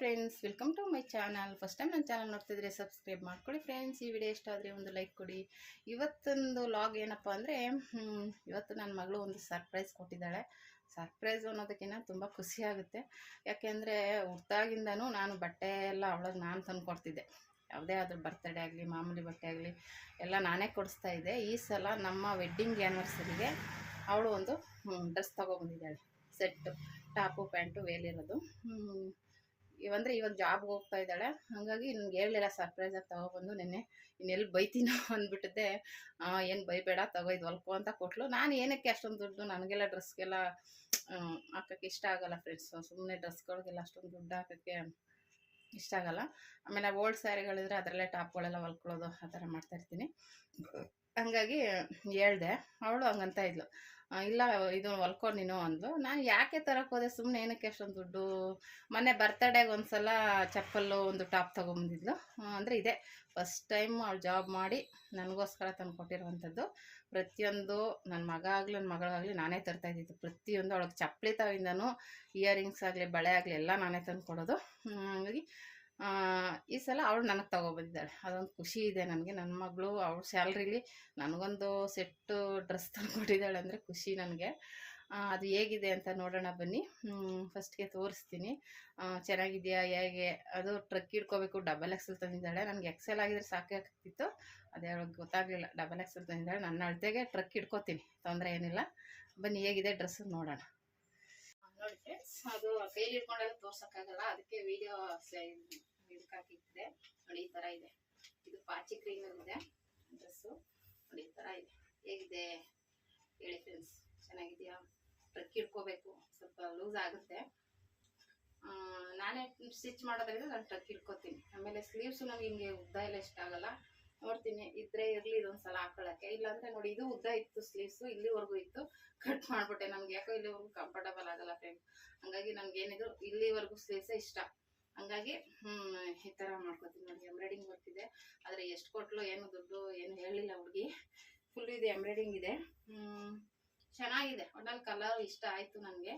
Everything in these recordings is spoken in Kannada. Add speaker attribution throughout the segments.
Speaker 1: Friends welcome to my channel first time ನನ್ನ ಚಾನಲ್ ನೋಡ್ತಿದ್ರೆ ಸಬ್ಸ್ಕ್ರೈಬ್ ಮಾಡ್ಕೊಳ್ಳಿ ಫ್ರೆಂಡ್ಸ್ ಈ ವಿಡಿಯೋ ಇಷ್ಟ ಆದರೆ ಒಂದು ಲೈಕ್ ಕೊಡಿ. ಇವತ್ತೊಂದು ಲಾಗ್ ಏನಪ್ಪ ಅಂದರೆ ಇವತ್ತು ನನ್ನ ಮಗಳು ಒಂದು ಸರ್ಪ್ರೈಸ್ ಕೊಟ್ಟಿದ್ದಾಳೆ. ಸರ್ಪ್ರೈಸ್ ಅನ್ನೋದಕ್ಕಿಂತ ತುಂಬ ಖುಷಿಯಾಗುತ್ತೆ ಯಾಕೆಂದರೆ ಹುಟ್ಟಾಗಿಂದನೂ ನಾನು ಬಟ್ಟೆ ಎಲ್ಲ ಅವಳಿಗೆ ನಾನು ತಂದು ಕೊಡ್ತಿದ್ದೆ. ಯಾವುದೇ ಆದರೂ ಬರ್ತಡೇ ಆಗಲಿ, ಮಾಮೂಲಿ ಬಟ್ಟೆ ಆಗಲಿ, ಎಲ್ಲ ನಾನೇ ಕೊಡಿಸ್ತಾ ಇದ್ದೆ. ಈ ಸಲ ನಮ್ಮ ವೆಡ್ಡಿಂಗ್ ಆ್ಯನಿವರ್ಸರಿಗೆ ಅವಳು ಒಂದು ಡ್ರೆಸ್ ತೊಗೊಬಂದಿದ್ದಾಳೆ ಸೆಟ್ಟು ಟಾಪು, ಪ್ಯಾಂಟು, ವೇಲಿರೋದು. ಇವಂದರೆ ಇವಾಗ ಜಾಬ್ಗೆ ಹೋಗ್ತಾ ಇದ್ದಾಳೆ. ಹಾಗಾಗಿ ನನಗೆ ಹೇಳಲಿಲ್ಲ ಸರ್ಪ್ರೈಸಾಗಿ ತೊಗೊಬಂದು ನಿನ್ನೆ. ಇನ್ನೆಲ್ಲಿ ಬೈತೀನೋ ಅಂದ್ಬಿಟ್ಟಿದ್ದೆ. ಏನು ಬೈಬೇಡ ತಗೋ ಇದು ಹೊಲ್ಕೋ ಅಂತ ಕೊಟ್ಲು. ನಾನು ಏನಕ್ಕೆ ಅಷ್ಟೊಂದು ದುಡ್ಡು ನನಗೆಲ್ಲ ಡ್ರೆಸ್ಗೆಲ್ಲ ಹಾಕೋಕ್ಕೆ ಇಷ್ಟ ಆಗಲ್ಲ ಫ್ರೆಂಡ್ಸ್ ಸುಮ್ಮನೆ ಡ್ರೆಸ್ಗಳಿಗೆಲ್ಲ ಅಷ್ಟೊಂದು ದುಡ್ಡು ಹಾಕೋಕ್ಕೆ ಇಷ್ಟ ಆಗಲ್ಲ. ಆಮೇಲೆ ಓಲ್ಡ್ ಸ್ಯಾರಿಗಳಿದ್ರೆ ಅದರಲ್ಲೇ ಟಾಪ್ಗಳೆಲ್ಲ ಹೊಲ್ಕೊಳ್ಳೋದು ಆ ಥರ ಮಾಡ್ತಾಯಿರ್ತೀನಿ ಹಂಗಾಗಿ ಹೇಳ್ದೆ. ಅವಳು ಹಂಗಂತ ಇದ್ಲು. ಇಲ್ಲ, ಇದು ಹೊಲ್ಕೊಂಡು ನೀನು ಅಂದ್ಲು. ನಾನು ಯಾಕೆ ತರಕ್ಕೆ ಹೋದೆ? ಸುಮ್ಮನೆ ಏನಕ್ಕೆ ಅಷ್ಟೊಂದು ದುಡ್ಡು? ಮೊನ್ನೆ ಬರ್ತಡೇಗೆ ಒಂದು ಸಲ ಚಪ್ಪಲ್ಲು ಒಂದು ಟಾಪ್ ತೊಗೊಂಬಂದಿದ್ಲು. ಅಂದರೆ ಇದೆ. ಫಸ್ಟ್ ಟೈಮ್ ಅವಳು ಜಾಬ್ ಮಾಡಿ ನನಗೋಸ್ಕರ ತಂದು ಕೊಟ್ಟಿರುವಂಥದ್ದು. ಪ್ರತಿಯೊಂದು ನನ್ನ ಮಗ ಆಗಲಿ ನನ್ನ ಮಗಳಾಗಲಿ ನಾನೇ ತರ್ತಾ ಇದ್ದಿದ್ದು. ಪ್ರತಿಯೊಂದು ಅವಳಿಗೆ ಚಪ್ಪಲಿ ತಾವಿಂದನೂ ಇಯರಿಂಗ್ಸ್ ಆಗಲಿ, ಬಳೆ ಆಗಲಿ ಎಲ್ಲ ನಾನೇ ತಂದು ಕೊಡೋದು ಹಾಗಾಗಿ ಈ ಸಲ ಅವಳು ನನಗೆ ತಗೊಬಂದಿದ್ದಾಳೆ. ಅದೊಂದು ಖುಷಿ ಇದೆ ನನಗೆ. ನನ್ನ ಮಗಳು, ಅವಳು ಸ್ಯಾಲ್ರಿಲಿ ನನಗೊಂದು ಸೆಟ್ಟು ಡ್ರೆಸ್ ತಂದುಕೊಟ್ಟಿದ್ದಾಳೆ ಅಂದರೆ ಖುಷಿ ನನಗೆ. ಅದು ಹೇಗಿದೆ ಅಂತ ನೋಡೋಣ ಬನ್ನಿ. ಫಸ್ಟ್ಗೆ ತೋರಿಸ್ತೀನಿ. ಚೆನ್ನಾಗಿದೆಯಾ, ಹೇಗೆ? ಅದು ಟ್ರಕ್ ಇಟ್ಕೋಬೇಕು ಡಬಲ್ ಎಕ್ಸೆಲ್ ತಂದಿದ್ದಾಳೆ. ನನಗೆ ಎಕ್ಸೆಲ್ ಆಗಿದ್ರೆ ಸಾಕಾಗ್ತಿತ್ತು ಅದೇ ಗೊತ್ತಾಗಲಿಲ್ಲ. ಡಬಲ್ ಎಕ್ಸೆಲ್ ತಂದಿದ್ದಾಳೆ. ನನ್ನ ಅಳತೆಗೆ ಟ್ರಕ್ ಇಟ್ಕೋತೀನಿ ತೊಂದರೆ ಏನಿಲ್ಲ. ಬನ್ನಿ, ಹೇಗಿದೆ ಡ್ರೆಸ್ ನೋಡೋಣ. ನೋಡಿ ಫ್ರೆಂಡ್ಸ್ ಅದು ಕೈಲಿ ಇಟ್ಕೊಂಡೆಲ್ಲ ತೋರ್ಸೋಕ್ಕಾಗಲ್ಲ. ಅದಕ್ಕೆ ವಿಡಿಯೋ ಹಾಕಿದ್ದೆ ನೋಡಿ, ಈ ಥರ ಇದೆ. ಇದು ಪಾಚಿ ಕ್ರೀಮ್ ಇದೆ ಡ್ರೆಸ್ಸು. ನೋಡಿ, ಈ ಥರ ಇದೆ. ಹೇಗಿದೆ? ಹೇಳಿ ಫ್ರೆಂಡ್ಸ್ ಚೆನ್ನಾಗಿದೆಯಾ? ಟ್ರಕ್ ಹಿಡ್ಕೋಬೇಕು ಸ್ವಲ್ಪ ಲೂಸ್ ಆಗುತ್ತೆ. ನಾನೇ ಸ್ಟಿಚ್ ಮಾಡೋದ್ರಿಂದ ನಾನು ಟ್ರಕ್ ಹಿಡ್ಕೋತೀನಿ ಆಮೇಲೆ ಸ್ಲೀವ್ಸು ನನಗೆ ಹಿಂಗೆ ಉದ್ದ ಎಲ್ಲ ಇಷ್ಟ ಆಗಲ್ಲ. ನೋಡ್ತೀನಿ. ಇದ್ರೆ ಇರಲಿ ಇದೊಂದು ಸಲ ಹಾಕೊಳ್ಳೋಕ್ಕೆ ಇಲ್ಲಾಂದರೆ ನೋಡಿ, ಇದು ಉದ್ದ ಇತ್ತು ಸ್ಲೀವ್ಸು ಇಲ್ಲಿವರೆಗೂ ಇತ್ತು. ಕಟ್ ಮಾಡಿಬಿಟ್ಟೆ. ನಮ್ಗೆ ಯಾಕೋ ಇಲ್ಲಿವರೆಗೂ ಕಂಫರ್ಟಬಲ್ ಆಗಲ್ಲ ಫ್ರೆಂಡ್ ಹಂಗಾಗಿ ನಮ್ಗೆ ಏನಿದ್ರು ಇಲ್ಲಿವರೆಗೂ ಸ್ಲೀವ್ಸೇ ಇಷ್ಟ. ಹಂಗಾಗಿ ಈ ಥರ ಮಾಡ್ಕೊತೀನಿ ನೋಡಿ ಎಂಬ್ರಾಯ್ಡಿಂಗ್ ಇದೆ. ಆದರೆ ಎಷ್ಟು ಕೊಟ್ಲು ಏನು ದುಡ್ಡು ಏನು ಹೇಳಿಲ್ಲ ಹುಡುಗಿ. ಫುಲ್ ಇದೆ ಎಂಬ್ರಾಯ್ಡಿಂಗ್ ಇದೆ. ಹ್ಮ್, ಚೆನ್ನಾಗಿದೆ. ಒಟ್ಟಲ್ಲಿ ಕಲರ್ ಇಷ್ಟ ಆಯಿತು ನನಗೆ.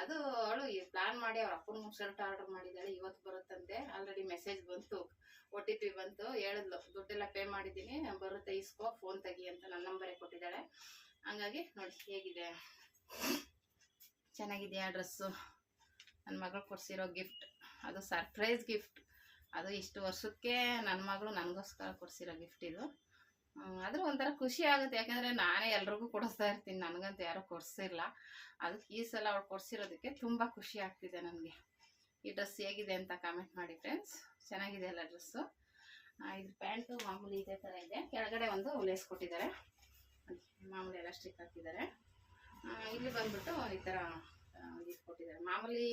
Speaker 1: ಅದು ಅವಳು ಪ್ಲಾನ್ ಮಾಡಿ ಅವ್ರ ಅಪ್ಪನ ಶರ್ಟ್ ಆರ್ಡರ್ ಮಾಡಿದ್ದಾಳೆ ಇವತ್ತು ಬರುತ್ತಂತೆ. ಆಲ್ರೆಡಿ ಮೆಸೇಜ್ ಬಂತು ಒ ಟಿ ಪಿ ಬಂತು ಹೇಳಿದ್ಲು ದುಡ್ಡೆಲ್ಲ ಪೇ ಮಾಡಿದ್ದೀನಿ ಬರುತ್ತೆ ಇಸ್ಕೋ ಫೋನ್ ತೆಗಿ ಅಂತ ನನ್ನ ನಂಬರೇ ಕೊಟ್ಟಿದ್ದಾಳೆ. ಹಂಗಾಗಿ ನೋಡಿ ಹೇಗಿದೆ. ಚೆನ್ನಾಗಿದೆಯಾ ಡ್ರೆಸ್ಸು? ನನ್ನ ಮಗಳು ಕೊಡ್ಸಿರೋ ಗಿಫ್ಟ್ ಅದು ಸರ್ಪ್ರೈಸ್ ಗಿಫ್ಟ್. ಅದು ಇಷ್ಟು ವರ್ಷಕ್ಕೆ ನನ್ನ ಮಗಳು ನನಗೋಸ್ಕರ ಕೊಡಿಸಿರೋ ಗಿಫ್ಟ್ ಇದು. ಆದರೂ ಒಂಥರ ಖುಷಿ ಆಗುತ್ತೆ. ಯಾಕೆಂದರೆ ನಾನೇ ಎಲ್ರಿಗೂ ಕೊಡಿಸ್ತಾ ಇರ್ತೀನಿ. ನನಗಂತೂ ಯಾರೂ ಕೊಡಿಸಿಲ್ಲ. ಅದಕ್ಕೆ ಈ ಸಲ ಅವ್ಳು ಕೊಡಿಸಿರೋದಕ್ಕೆ ತುಂಬ ಖುಷಿ ಆಗ್ತಿದೆ ನನಗೆ. ಈ ಡ್ರೆಸ್ ಹೇಗಿದೆ ಅಂತ ಕಾಮೆಂಟ್ ಮಾಡಿ ಫ್ರೆಂಡ್ಸ್ ಚೆನ್ನಾಗಿದೆ ಅಲ್ಲ ಡ್ರೆಸ್ಸು ಇದು ಪ್ಯಾಂಟು ಮಾಮೂಲಿ ಇದೇ ಥರ ಇದೆ. ಕೆಳಗಡೆ ಒಂದು ಲೇಸ್ ಕೊಟ್ಟಿದ್ದಾರೆ. ಮಾಮೂಲಿ ಎಲಾಸ್ಟಿಕ್ ಹಾಕಿದ್ದಾರೆ. ಇಲ್ಲಿ ಬಂದ್ಬಿಟ್ಟು ಈ ಥರ ಇದು ಕೊಟ್ಟಿದ್ದಾರೆ. ಮಾಮೂಲಿ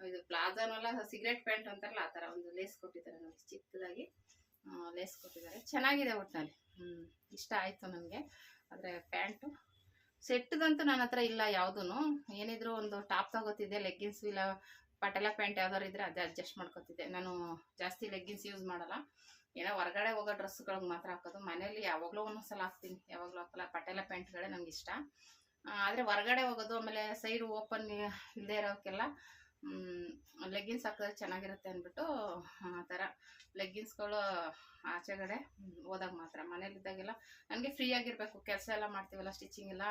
Speaker 1: ಇದು ಪ್ಲಾಜಾನೆಲ್ಲ, ಸಿಗರೆಟ್ ಪ್ಯಾಂಟ್ ಅಂತಾರಲ್ಲ, ಆ ಥರ ಒಂದು ಲೇಸ್ ಕೊಟ್ಟಿದ್ದಾರೆ ನೋಡಿ, ಚಿಕ್ಕದಾಗಿ. ಲೇಸ್ ಕೊಟ್ಟಿದ್ದಾರೆ. ಚೆನ್ನಾಗಿದೆ ಒಟ್ಟಿನಲ್ಲಿ ಹ್ಞೂ ಇಷ್ಟ ಆಯಿತು ನನಗೆ ಆದರೆ ಪ್ಯಾಂಟು ಸೆಟ್ದಂತೂ ನನ್ನ ಹತ್ರ ಇಲ್ಲ ಯಾವುದೂ ಏನಿದ್ರು ಒಂದು ಟಾಪ್ ತಗೋತಿದ್ದೆ ಲೆಗ್ಗಿನ್ಸ್ ಇಲ್ಲ, ಪಟೇಲ ಪ್ಯಾಂಟ್ ಯಾವ್ದಾರು ಇದ್ರೆ ಅದೇ ಅಡ್ಜಸ್ಟ್ ಮಾಡ್ಕೊತಿದ್ದೆ. ನಾನು ಜಾಸ್ತಿ ಲೆಗ್ಗಿನ್ಸ್ ಯೂಸ್ ಮಾಡಲ್ಲ. ಏನೋ ಹೊರಗಡೆ ಹೋಗೋ ಡ್ರೆಸ್ಗಳಿಗೆ ಮಾತ್ರ ಹಾಕೋದು. ಮನೇಲಿ ಯಾವಾಗಲೂ ಒಂದೊಂದ್ಸಲ ಹಾಕ್ತೀನಿ. ಯಾವಾಗಲೂ ಹಾಕಲ್ಲ. ಪಟೇಲ ಪ್ಯಾಂಟ್ಗಳೇ ನನಗೆ ಇಷ್ಟ ಆದರೆ ಹೊರಗಡೆ ಹೋಗೋದು, ಆಮೇಲೆ ಸೈಡ್ ಓಪನ್ ಇಲ್ಲದೆ ಇರೋಕ್ಕೆಲ್ಲ ಲೆಗ್ಗಿನ್ಸ್ ಹಾಕಿದ್ರೆ ಚೆನ್ನಾಗಿರುತ್ತೆ ಅಂದ್ಬಿಟ್ಟು, ಆ ಥರ ಲೆಗ್ಗಿನ್ಸ್ಗಳು ಆಚೆಗಡೆ ಹೋದಾಗ ಮಾತ್ರ. ಮನೇಲಿದ್ದಾಗೆಲ್ಲ ನನಗೆ ಫ್ರೀ ಆಗಿರಬೇಕು, ಕೆಲಸ ಎಲ್ಲ ಮಾಡ್ತೀವಲ್ಲ ಸ್ಟಿಚಿಂಗ್ ಎಲ್ಲ,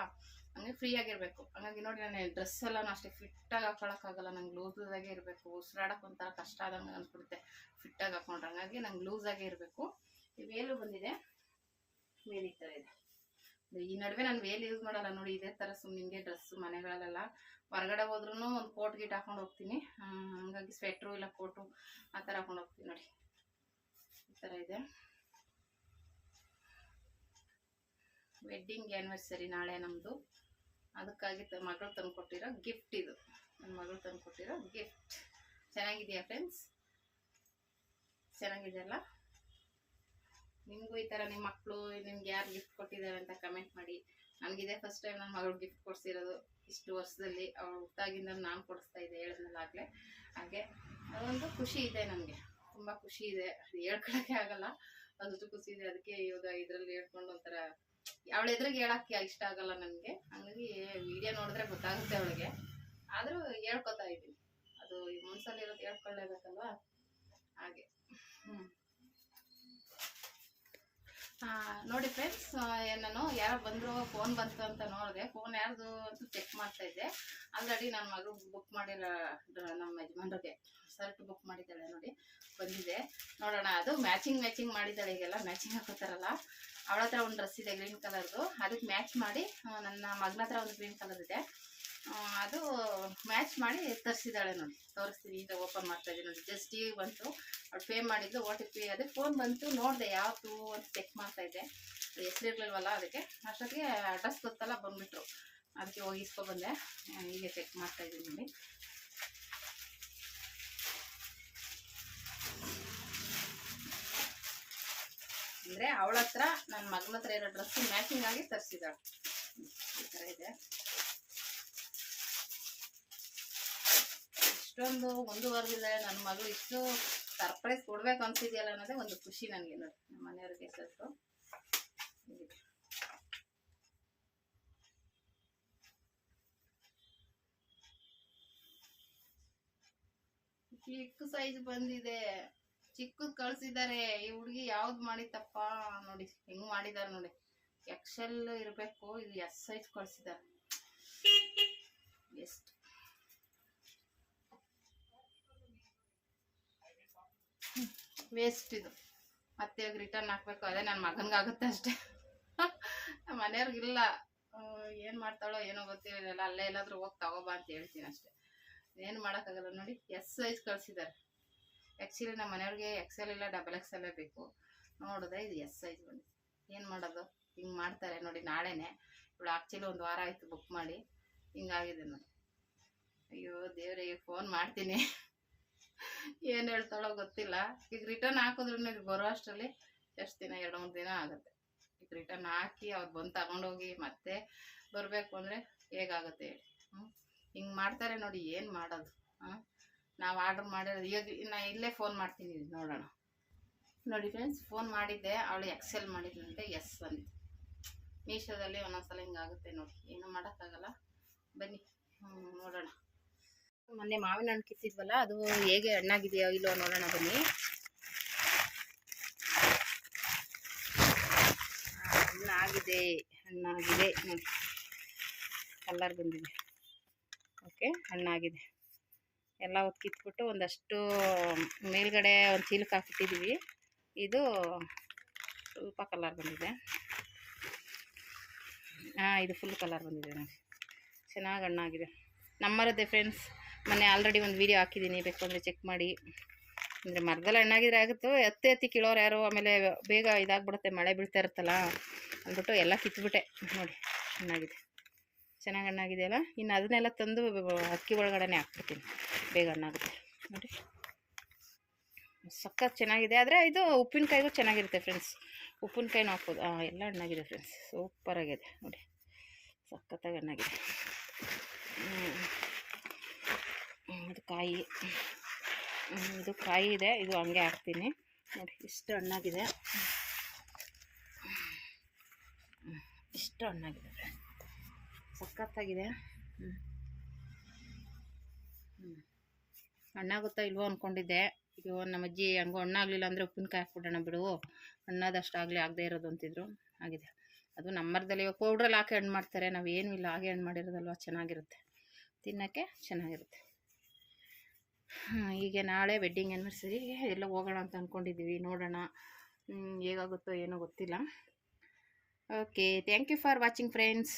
Speaker 1: ಹಂಗೆ ಫ್ರೀ ಆಗಿರಬೇಕು. ಹಂಗಾಗಿ ನೋಡಿ ನಾನು ಡ್ರೆಸ್ ಎಲ್ಲ ಅಷ್ಟೇ ಫಿಟ್ಟಾಗಿ ಹಾಕೊಳಕ್ಕಾಗಲ್ಲ, ನಂಗೆ ಲೂಸಾಗೆ ಇರಬೇಕು. ಉಸಿರಾಡೋಕೆ ಒಂಥರ ಕಷ್ಟ ಆದಂಗೆ ಅನ್ಸ್ಬಿಡುತ್ತೆ ಫಿಟ್ಟಾಗಿ ಹಾಕೊಂಡ್ರೆ. ಹಂಗಾಗಿ ನಂಗೆ ಲೂಸಾಗೆ ಇರಬೇಕು. ವೇಲು ಬಂದಿದೆ ವೇಲ್ ಈ ಥರ ಇದೆ. ಈ ನಡುವೆ ನಾನು ವೇಲ್ ಯೂಸ್ ಮಾಡಲ್ಲ ನೋಡಿ, ಇದೇ ಥರ ಸುಮ್ಮನೆ ಡ್ರೆಸ್ ಮನೆಗಳಲ್ಲೆಲ್ಲ ಹೊರಗಡೆ ಹೋದ್ರೂ ಒಂದು ಕೋಟ್ ಗೀಟ್ ಹಾಕೊಂಡು ಹೋಗ್ತೀನಿ. ಹಂಗಾಗಿ ಸ್ವೆಟ್ರು ಇಲ್ಲ ಕೋಟು ಆ ಥರ ಹಾಕೊಂಡು ಹೋಗ್ತೀನಿ ನೋಡಿ. ಈ ಥರ ಇದೆ. ವೆಡ್ಡಿಂಗ್ ಆ್ಯನಿವರ್ಸರಿ ನಾಳೆ ನಮ್ಮದು ಅದಕ್ಕಾಗಿ ಮಗಳು ತಂದು ಕೊಟ್ಟಿರೋ ಗಿಫ್ಟ್ ಇದು. ನನ್ನ ಮಗಳು ತಂದು ಕೊಟ್ಟಿರೋ ಗಿಫ್ಟ್ ಚೆನ್ನಾಗಿದೆಯಾ ಫ್ರೆಂಡ್ಸ್ ಚೆನ್ನಾಗಿದೆಯಲ್ಲ? ನಿಮಗೂ ಈ ಥರ ನಿಮ್ಮ ಮಕ್ಕಳು ನಿಮ್ಗೆ ಯಾರು ಗಿಫ್ಟ್ ಕೊಟ್ಟಿದ್ದಾರೆ ಅಂತ ಕಮೆಂಟ್ ಮಾಡಿ. ನನಗಿದೆ ಫಸ್ಟ್ ಟೈಮ್ ನನ್ನ ಮಗಳು ಗಿಫ್ಟ್ ಕೊಡಿಸಿರೋದು ಇಷ್ಟು ವರ್ಷದಲ್ಲಿ. ಅವಳು ಹುಟ್ಟಾಗಿಂದ ನಾನು ಕೊಡಿಸ್ತಾ ಇದ್ದೆ ಹೇಳಿದ್ನಲ್ಲ ಆಗಲೇ ಹಾಗೆ ಅದೊಂದು ಖುಷಿ ಇದೆ ನನಗೆ. ತುಂಬ ಖುಷಿ ಇದೆ. ಅದು ಹೇಳ್ಕೊಳಕ್ಕೆ ಆಗಲ್ಲ. ಅದಷ್ಟು ಖುಷಿ ಇದೆ. ಅದಕ್ಕೆ ಇವಾಗ ಇದರಲ್ಲಿ ಹೇಳ್ಕೊಂಡು ಒಂಥರ ಅವಳ ಎದುರಿಗೆ ಹೇಳಕ್ಕೆ ಇಷ್ಟ ಆಗಲ್ಲ ನನಗೆ. ಹಂಗಾಗಿ ವಿಡಿಯೋ ನೋಡಿದ್ರೆ ಗೊತ್ತಾಗುತ್ತೆ ಅವಳಿಗೆ. ಆದರೂ ಹೇಳ್ಕೊತಾ ಇದ್ದೀನಿ ಅದು ಈ ಮನ್ಸಲ್ಲಿ ಇರೋದು ಹೇಳ್ಕೊಳ್ಳೇಬೇಕಲ್ವಾ? ಹಾಗೆ. ಆ, ನೋಡಿ ಫ್ರೆಂಡ್ಸ್ ನಾನು ಯಾರೋ ಬಂದರು ಫೋನ್ ಬಂತು ಅಂತ ನೋಡಿದೆ. ಫೋನ್ ಯಾರ್ದು ಅಂತ ಚೆಕ್ ಮಾಡ್ತಾ ಇದ್ದೆ. ಆಲ್ರೆಡಿ ನನ್ನ ಮಗಳು ಬುಕ್ ಮಾಡಿರೋ ನಮ್ಮ ಯಜಮಾನ್ರಿಗೆ ಶರ್ಟ್ ಬುಕ್ ಮಾಡಿದ್ದಾಳೆ ನೋಡಿ. ಬಂದಿದೆ. ನೋಡೋಣ, ಅದು ಮ್ಯಾಚಿಂಗ್ ಮ್ಯಾಚಿಂಗ್ ಮಾಡಿದ್ದಾಳೆ ಈಗೆಲ್ಲ. ಮ್ಯಾಚಿಂಗ್ ಹಾಕೋತಾರಲ್ಲ. ಅವಳ ಹತ್ರ ಒಂದು ಡ್ರೆಸ್ ಇದೆ ಗ್ರೀನ್ ಕಲರ್ದು ಅದಕ್ಕೆ ಮ್ಯಾಚ್ ಮಾಡಿ ನನ್ನ ಮಗನ ಹತ್ರ ಒಂದು ಗ್ರೀನ್ ಕಲರ್ ಇದೆ. ಅದು ಮ್ಯಾಚ್ ಮಾಡಿ ತರಿಸಿದ್ದಾಳೆ ನೋಡಿ. ತೋರಿಸ್ತೀನಿ, ಈಗ ಓಪನ್ ಮಾಡ್ತಾ ಇದ್ದೀನಿ ನೋಡಿ. ಜಸ್ಟ್ ಈಗ ಬಂತು. ಅವ್ಳು ಪೇ ಮಾಡಿದ್ದು ಓ ಟಿ ಪಿ ಅದೇ. ಫೋನ್ ಬಂತು, ನೋಡಿದೆ ಯಾವತ್ತು ಅಂತ ಚೆಕ್ ಮಾಡ್ತಾ ಇದ್ದೆ. ಹೆಸರಿರ್ಲಿಲ್ವಲ್ಲ ಅದಕ್ಕೆ. ಅಷ್ಟೊತ್ತಿಗೆ ಅಡ್ರೆಸ್ ಗೊತ್ತಲ್ಲ, ಬಂದುಬಿಟ್ರು. ಅದಕ್ಕೆ ಹೋಗಿ ಇಸ್ಕೊಬಂದೆ ಹೀಗೆ ಚೆಕ್ ಮಾಡ್ತಾ ಇದ್ದೀನಿ ನೋಡಿ. ಅಂದರೆ ಅವಳ ಹತ್ರ ನನ್ನ ಮಗನ ಹತ್ರ ಇರೋ ಡ್ರೆಸ್ ಮ್ಯಾಚಿಂಗ್ ಆಗಿ ತರಿಸಿದ್ದಾಳೆ. ಈ ಥರ ಇದೆ. ಇಷ್ಟೊಂದು ಮುಂದುವರೆದಿದೆ ನನ್ನ ಮಗಳು ಇಷ್ಟು ಸರ್ಪ್ರೈಸ್ ಕೊಡ್ಬೇಕು ಅನ್ಸಿದೆಯಲ್ಲ ಅನ್ನೋದೇ ಒಂದು ಖುಷಿ ನನಗೆ ನೋಡಿ, ನಮ್ಮ ಮನೆಯವ್ರಿಗೆ ಸ್ವಲ್ಪ. ಚಿಕ್ಕ ಸೈಜ್ ಬಂದಿದೆ, ಚಿಕ್ಕದ್ ಕಳ್ಸಿದ್ದಾರೆ ಈ ಹುಡುಗಿ ಯಾವ್ದು ಮಾಡಿತ್ತಪ್ಪ ನೋಡಿ, ಹೆಂಗ್ ಮಾಡಿದಾರೆ ನೋಡಿ. ಎಕ್ಸೆಲ್ ಇರಬೇಕು ಇದು ಎಸ್ ಸೈಜ್ ಕಳ್ಸಿದ್ದಾರೆ ಎಷ್ಟು ವೇಸ್ಟ್ ಇದು. ಮತ್ತೆ ರಿಟರ್ನ್ ಹಾಕ್ಬೇಕು, ಅದೇ ನನ್ನ ಮಗನ್ಗಾಗುತ್ತೆ ಅಷ್ಟೇ. ನಮ್ಮ ಮನೆಯವ್ರಿಗಿಲ್ಲ ಏನು ಮಾಡ್ತಾಳೋ ಏನೋ ಗೊತ್ತಿರಲಿಲ್ಲ. ಅಲ್ಲೇ ಎಲ್ಲಾದ್ರೂ ಹೋಗಿ ತಗೋಬಾ ಅಂತ ಹೇಳ್ತೀನಿ ಅಷ್ಟೇ. ಏನು ಮಾಡೋಕ್ಕಾಗಲ್ಲ ನೋಡಿ. ಎಸ್ ಸೈಜ್ ಕಳಿಸಿದ್ದಾರೆ. ಆ್ಯಕ್ಚುಲಿ ನಮ್ಮ ಮನೆಯವ್ರಿಗೆ ಎಕ್ಸೆಲ್ ಇಲ್ಲ ಡಬಲ್ ಎಕ್ಸೆಲ್ಲೇ ಬೇಕು. ನೋಡಿದ್ರೆ ಇದು ಎಸ್ ಸೈಜ್ ಬಂದು ಏನು ಮಾಡೋದು? ಹಿಂಗೆ ಮಾಡ್ತಾರೆ ನೋಡಿ ನಾಳೆನೇ. ಇವಳು ಆ್ಯಕ್ಚುಲಿ ಒಂದು ವಾರ ಆಯಿತು ಬುಕ್ ಮಾಡಿ. ಹಿಂಗಾಗಿದೆ ನೋಡಿ. ಅಯ್ಯೋ ದೇವರಿಗೆ ಫೋನ್ ಮಾಡ್ತೀನಿ. ಏನು ಹೇಳ್ತಾಳೋ ಗೊತ್ತಿಲ್ಲ. ಈಗ ರಿಟರ್ನ್ ಹಾಕಿದ್ರು ಬರೋ ಅಷ್ಟರಲ್ಲಿ ಎಷ್ಟು ದಿನ? ಎರಡು ಮೂರು ದಿನ ಆಗುತ್ತೆ. ಈಗ ರಿಟರ್ನ್ ಹಾಕಿ ಅವ್ರು ಬಂದು ತಗೊಂಡೋಗಿ ಮತ್ತೆ ಬರಬೇಕು ಅಂದರೆ ಹೇಗಾಗುತ್ತೆ ಹೇಳಿ. ಹ್ಞೂ ಹಿಂಗೆ ಮಾಡ್ತಾರೆ ನೋಡಿ, ಏನು ಮಾಡೋದು? ಹಾಂ? ನಾವು ಆರ್ಡ್ರ್ ಮಾಡಿರೋದು ಈಗ ನಾ ಇಲ್ಲೇ ಫೋನ್ ಮಾಡ್ತೀನಿ ನೋಡೋಣ. ನೋಡಿ ಫ್ರೆಂಡ್ಸ್ ಫೋನ್ ಮಾಡಿದ್ದೆ, ಅವಳು ಎಕ್ಸೆಲ್ ಮಾಡಿದ್ಲಂತೆ ಎಸ್ ಬಂದಿದೆ ಮೀಶೋದಲ್ಲಿ ಒಂದೊಂದ್ಸಲ ಹಿಂಗಾಗುತ್ತೆ ನೋಡಿ. ಏನು ಮಾಡೋಕ್ಕಾಗಲ್ಲ. ಬನ್ನಿ. ಹ್ಞೂ ಮೊನ್ನೆ ಮಾವಿನ ಹಣ್ಣು ಕಿತ್ತಿದ್ವಲ್ಲ, ಅದು ಹೇಗೆ ಹಣ್ಣಾಗಿದೆಯೋ ಇಲ್ಲೋ ನೋಡೋಣ ಬನ್ನಿ. ಹಣ್ಣಾಗಿದೆ ಹಣ್ಣಾಗಿದೆ. ನೋಡಿ ಕಲರ್ ಬಂದಿದೆ. ಓಕೆ, ಹಣ್ಣಾಗಿದೆ. ಎಲ್ಲ ಹೊತ್ತು ಕಿತ್ಬಿಟ್ಟು ಒಂದಷ್ಟು ಮೇಲ್ಗಡೆ ಒಂದು ಚೀಲಕ್ಕೆ ಹಾಕಿಟ್ಟಿದ್ದೀವಿ ಇದು ಸ್ವಲ್ಪ ಕಲರ್ ಬಂದಿದೆ. ಹಾಂ ಇದು ಫುಲ್ ಕಲರ್ ಬಂದಿದೆ ನೋಡಿ. ಚೆನ್ನಾಗಿ ಹಣ್ಣಾಗಿದೆ. ನಮ್ಮರದ್ದೇ ಫ್ರೆಂಡ್ಸ್ ಮೊನ್ನೆ ಆಲ್ರೆಡಿ ಒಂದು ವೀಡಿಯೋ ಹಾಕಿದ್ದೀನಿ ಬೇಕು ಅಂದರೆ ಚೆಕ್ ಮಾಡಿ. ಅಂದರೆ ಮರದಲ್ಲಿ ಹಣ್ಣಾಗಿದ್ರೆ ಆಗುತ್ತೋ? ಎತ್ತಿ ಎತ್ತಿ ಕೀಳೋರು ಯಾರು, ಆಮೇಲೆ ಬೇಗ ಇದಾಗ್ಬಿಡುತ್ತೆ, ಮಳೆ ಬೀಳ್ತಾ ಇರುತ್ತಲ್ಲ? ಅಂದ್ಬಿಟ್ಟು ಎಲ್ಲ ಕಿತ್ಬಿಟ್ಟೆ. ನೋಡಿ ಚೆನ್ನಾಗಿದೆ ಚೆನ್ನಾಗಿ ಹಣ್ಣಾಗಿದೆಯಲ್ಲ ಇನ್ನು ಅದನ್ನೆಲ್ಲ ತಂದು ಅಕ್ಕಿ ಒಳಗಡೆ ಹಾಕ್ಬಿಡ್ತೀನಿ. ಬೇಗ ಹಣ್ಣಾಗುತ್ತೆ. ನೋಡಿ. ಸಖತ್ ಚೆನ್ನಾಗಿದೆ. ಆದರೆ ಇದು ಉಪ್ಪಿನಕಾಯಿಗೂ ಚೆನ್ನಾಗಿರುತ್ತೆ ಫ್ರೆಂಡ್ಸ್ ಉಪ್ಪಿನಕಾಯಿನೂ ಹಾಕ್ಬೋದು. ಹಾಂ ಎಲ್ಲ ಹಣ್ಣಾಗಿದೆ ಫ್ರೆಂಡ್ಸ್ ಸೂಪರಾಗಿದೆ ನೋಡಿ. ಸಖತ್ತಾಗಿ ಹಣ್ಣಾಗಿದೆ. ಕಾಯಿ ಇದು ಕಾಯಿ ಇದೆ, ಇದು ಹಂಗೆ ಹಾಕ್ತೀನಿ. ನೋಡಿ, ಇಷ್ಟು ಹಣ್ಣಾಗಿದೆ. ಇಷ್ಟು ಹಣ್ಣಾಗಿದೆ. ಸಖತ್ತಾಗಿದೆ. ಹ್ಞೂ ಹಣ್ಣಾಗುತ್ತಾ ಇಲ್ವೋ ಅಂದ್ಕೊಂಡಿದ್ದೆ ಅಯ್ಯೋ, ನಮ್ಮ ಅಜ್ಜಿ ಹಂಗೋ ಹಣ್ಣಾಗಲಿಲ್ಲ ಅಂದರೆ ಉಪ್ಪಿನಕಾಯಿ ಹಾಕ್ಬಿಡೋಣ ಬಿಡು. ಹಣ್ಣಾದಷ್ಟಾಗಲಿ ಆಗದೆ ಇರೋದು ಅಂತಿದ್ರು. ಆಗಿದೆ. ಅದು ನಮ್ಮ ಮರದಲ್ಲಿ ಇವಾಗ ಪೌಡ್ರಲ್ಲಿ ಹಾಕಿ ಹಣ್ಣು ಮಾಡ್ತಾರೆ. ನಾವು ಏನೂ ಇಲ್ಲ, ಹಾಗೆ ಹಣ್ಣು ಮಾಡಿರೋದಲ್ವ? ಚೆನ್ನಾಗಿರುತ್ತೆ. ತಿನ್ನೋಕ್ಕೆ ಚೆನ್ನಾಗಿರುತ್ತೆ. ಹೀಗೆ ನಾಳೆ ವೆಡ್ಡಿಂಗ್ ಆ್ಯನಿವರ್ಸರಿ ಎಲ್ಲ ಹೋಗೋಣ ಅಂತ ಅಂದ್ಕೊಂಡಿದ್ದೀವಿ ನೋಡೋಣ ಹೇಗಾಗುತ್ತೋ ಏನೋ ಗೊತ್ತಿಲ್ಲ. Okay thank you for watching friends